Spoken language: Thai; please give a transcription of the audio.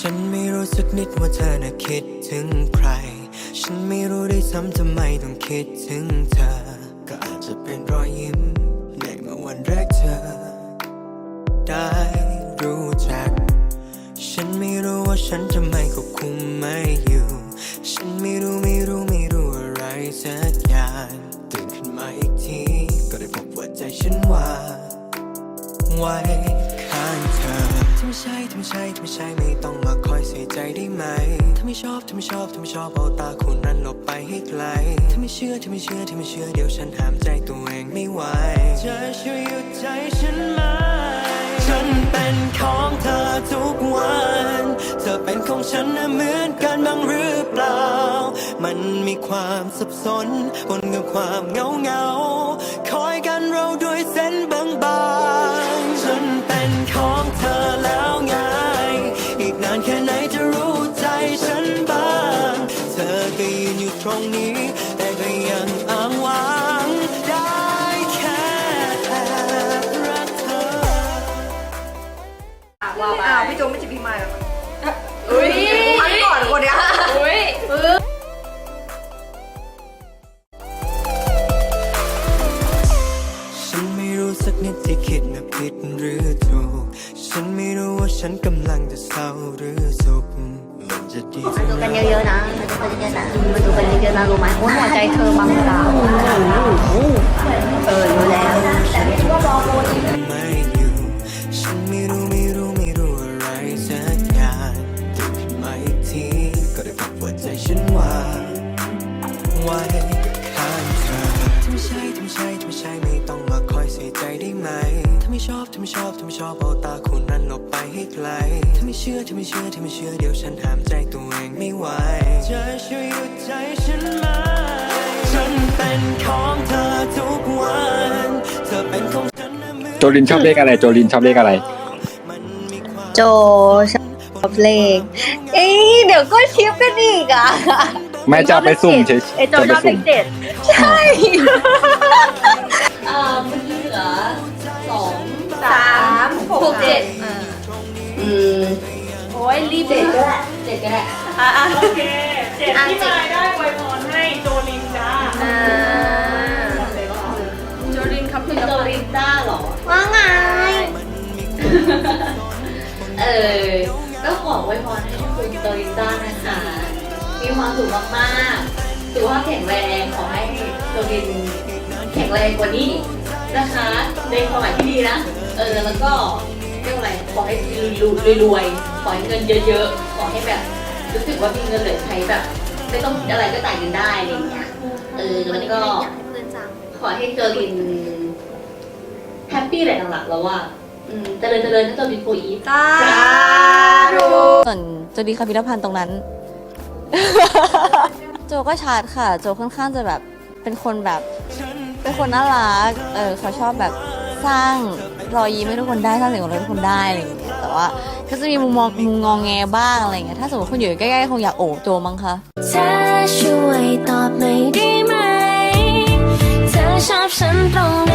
ฉันไม่รู้สักนิดว่าเธอน่ะคิดถึงใคร ฉันไม่รู้ได้ซ้ำทำไมต้องคิดถึงเธอ ก็อาจจะเป็นรอยยิ้มในเมื่อวันแรกเธอ ได้รู้จัก ฉันไม่รู้ว่าฉันจะไมควบคุมไม่อยู่ ฉันไม่รู้ไม่รู้ไม่รู้อะไรสักอย่างตื่นขึ้นมาอีกที ก็ได้พบว่าใจฉันว่าไว ไม่ใช่ถ้าไม่ใช่ถ้าไม่ใช่ไม่ต้องมาคอยเสียใจได้ไหม ถ้าไม่ชอบถ้าไม่ชอบถ้าไม่ชอบเอาตาคุณนั้นหลบไปให้ไกล ถ้าไม่เชื่อถ้าไม่เชื่อถ้าไม่เชื่อเดี๋ยวฉันห้ามใจตัวเองไม่ไหวจะช่วยหยุดใจฉันไหมฉันเป็นของเธอทุกวัน เธอเป็นของฉันนะเหมือนกันบ้างหรือเปล่า มันมีความสับสนปนกับความเงาเงา นิดที่คิดนะผิดหรือถูก ฉันไม่รู้ว่าฉันกำลังจะเศร้าหรือสุขมันจะดีมาดูกันเยอะๆนะมาดูกันเยอะๆนะมาดูกันเยอะๆนะรู้ไหมโอ้ยหัวใจเธอบางดาวเออรู้แล้ว ได้ไหม ถ้าไม่ชอบถ้าไม่ชอบถ้าไม่ชอบเอาตาคุณนั้นหลบไปให้ไกล ถ้าไม่เชื่อถ้าไม่เชื่อถ้าไม่เชื่อเดี๋ยวฉันห้ามใจตัวเองไม่ไหวจะช่วยหยุดใจฉันไหมฉันเป็นของเธอทุกวัน เธอเป็นของฉันนะเหมือนโจลินชอบเลขอะไร โจลินชอบเลขอะไร มันมีความโจชอบเลข เอ้ยเดี๋ยวก็ชิปกันอีกอะไม่จะเอาไปสุ่มเฉยเอยโจจะชไปอบเลสุ่มขเจ็ดใช่ เอ่อเมื่อกี้เหลือส องสามหกหกเจ็ดอืมโอ้ยรีบเจ็ดก็ได้เจ็ดก็ได้โอเคเจ็ดที่มายได้อวยพรให้โจลินจ้าอ่าโจลินครับคุณโจลินต้าเหรอ ว่าไง เออ ก็ขออวยพรให้คุณโจลินต้านะคะ มีความสุขมากๆสุขภาพแข็งแรงขอให้โจลินแข็งแรงกว่านี้ นะคะในความหมายที่ดีนะ เออแล้วก็เรียกว่าอะไรขอให้รวยๆขอให้เงินเยอะๆขอให้แบบรู้สึกว่ามีเงินเหลือใช้แบบ ไม่ต้องคิดอะไรก็จ่ายเงินได้อะไรอย่างเงี้ยเออแล้วก็ขอให้เจอรินแฮปปี้แหละหลักๆแล้วว่าอืมเจริญเจริญนะเจอรินโฟอีฟสาธุส่วนโจดีคาพิธภัณฑ์ตรงนั้น โจก็ชาร์จค่ะ โจค่อนข้างจะแบบเป็นคนแบบ เป็นคนน่ารัก เออเขาชอบแบบสร้างรอยยิ้มให้ทุกคนได้สร้างเสียงหัวเราะให้ทุกคนได้อะไรอย่างเงี้ย แต่ว่าก็จะมีมุมมองมุมงองแงบ้างอะไรเงี้ย ถ้าสมมติคุณอยู่ใกล้ๆคงอยากโอบโจมั้งคะเธอช่วยตอบหน่อยได้ไหม เธอชอบฉันตรง